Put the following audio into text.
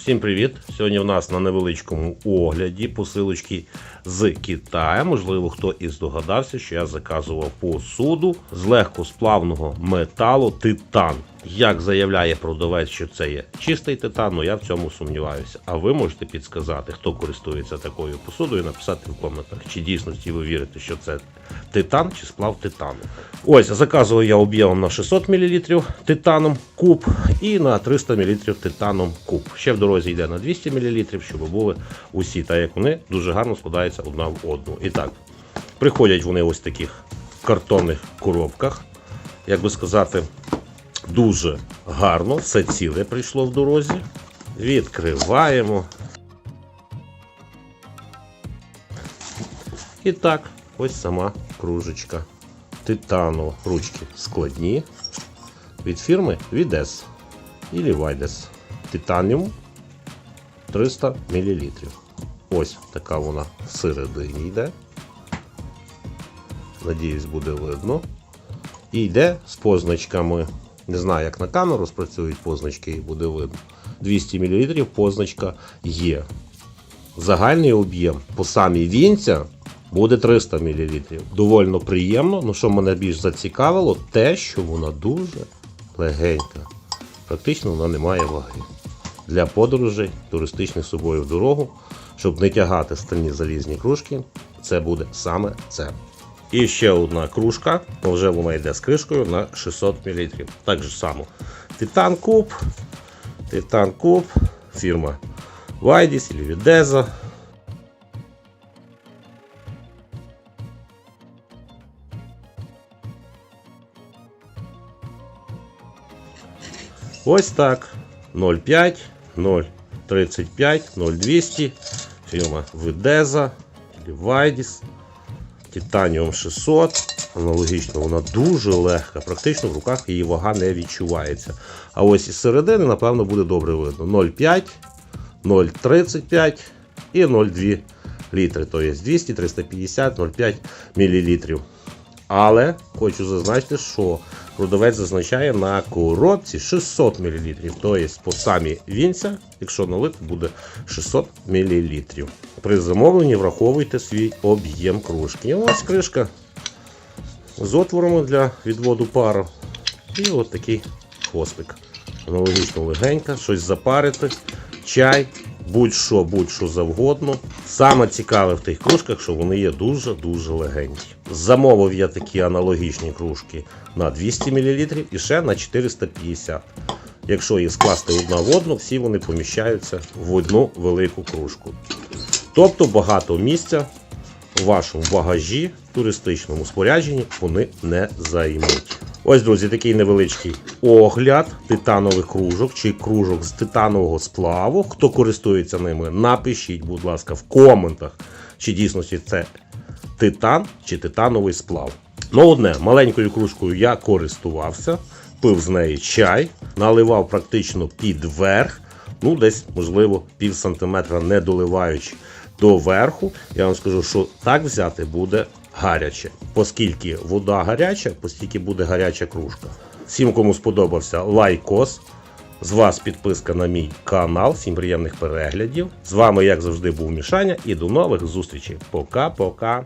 Всім привіт! Сьогодні в нас на невеличкому огляді посилочки з Китаю. Можливо, хто і здогадався, що я заказував посуду з легкосплавного металу титан. Як заявляє продавець, що це є чистий титан, ну я в цьому сумніваюся. А ви можете підсказати, хто користується такою посудою, написати в коментах, чи дійсності ви вірите, що це титан чи сплав титану. Ось заказував я об'ємом на 600 мл титаном куб і на 300 мл титаном куб. Ще в дорозі йде на 200 мл, щоб були усі, так як вони дуже гарно складаються одна в одну. І так, приходять вони ось в таких картонних коробках, як би сказати, дуже гарно, все ціле прийшло в дорозі. Відкриваємо. І так, ось сама кружечка. Титанова. Ручки складні. Від фірми Vides. Ілі Vides. Титаніум 300 мл. Ось така вона всередині йде. Надіюсь, буде видно. І йде з позначками. Не знаю, як на камеру спрацюють позначки і буде видно. 200 мл позначка є. Загальний об'єм по самій вінця буде 300 мл. Довольно приємно, ну що мене більш зацікавило, те, що вона дуже легенька. Практично вона не має ваги. Для подорожей туристичних собою в дорогу, щоб не тягати стальні залізні кружки, це буде саме це. І ще одна кружка, вже вона йде з кришкою на 600 мл. Так же само. Титан Куб, Титан Куб, фірма Вайдіс або Відеза. Ось так. 0,5, 0,35, 0,200. Фірма Видеза, Вайдіс, Титаніум 600. Аналогічно, вона дуже легка, практично в руках її вага не відчувається. А ось із середини, напевно, буде добре видно. 0,5, 0,35 і 0,2 літри. Тобто 200, 350, 0,5 мл. Але хочу зазначити, що продавець зазначає на коробці 600 мл. Тобто по самі вінця, якщо налити, буде 600 мл. При замовленні враховуйте свій об'єм кружки. І ось кришка з отворами для відводу пару. І от такий хвостик. Аналогічно легенька, щось запарити, чай, будь-що, будь-що завгодно. Саме цікаве в тих кружках, що вони є дуже-дуже легенькі. Замовив я такі аналогічні кружки на 200 мл і ще на 450 Якщо їх скласти одна в одну, всі вони поміщаються в одну велику кружку. Тобто багато місця у вашому багажі, туристичному спорядженні вони не займуть. Ось, друзі, такий невеличкий огляд титанових кружок чи кружок з титанового сплаву. Хто користується ними, напишіть, будь ласка, в коментах, чи дійсності це титан чи титановий сплав. Ну, одне, маленькою кружкою я користувався, пив з неї чай, наливав практично під верх, ну десь, можливо, пів сантиметра не доливаючи до верху. Я вам скажу, що так взяти буде гаряче. Оскільки вода гаряча, постільки буде гаряча кружка. Всім, кому сподобався лайкос. З вас підписка на мій канал. Всім приємних переглядів. З вами, як завжди, був Мішаня, і до нових зустрічей. Пока-пока.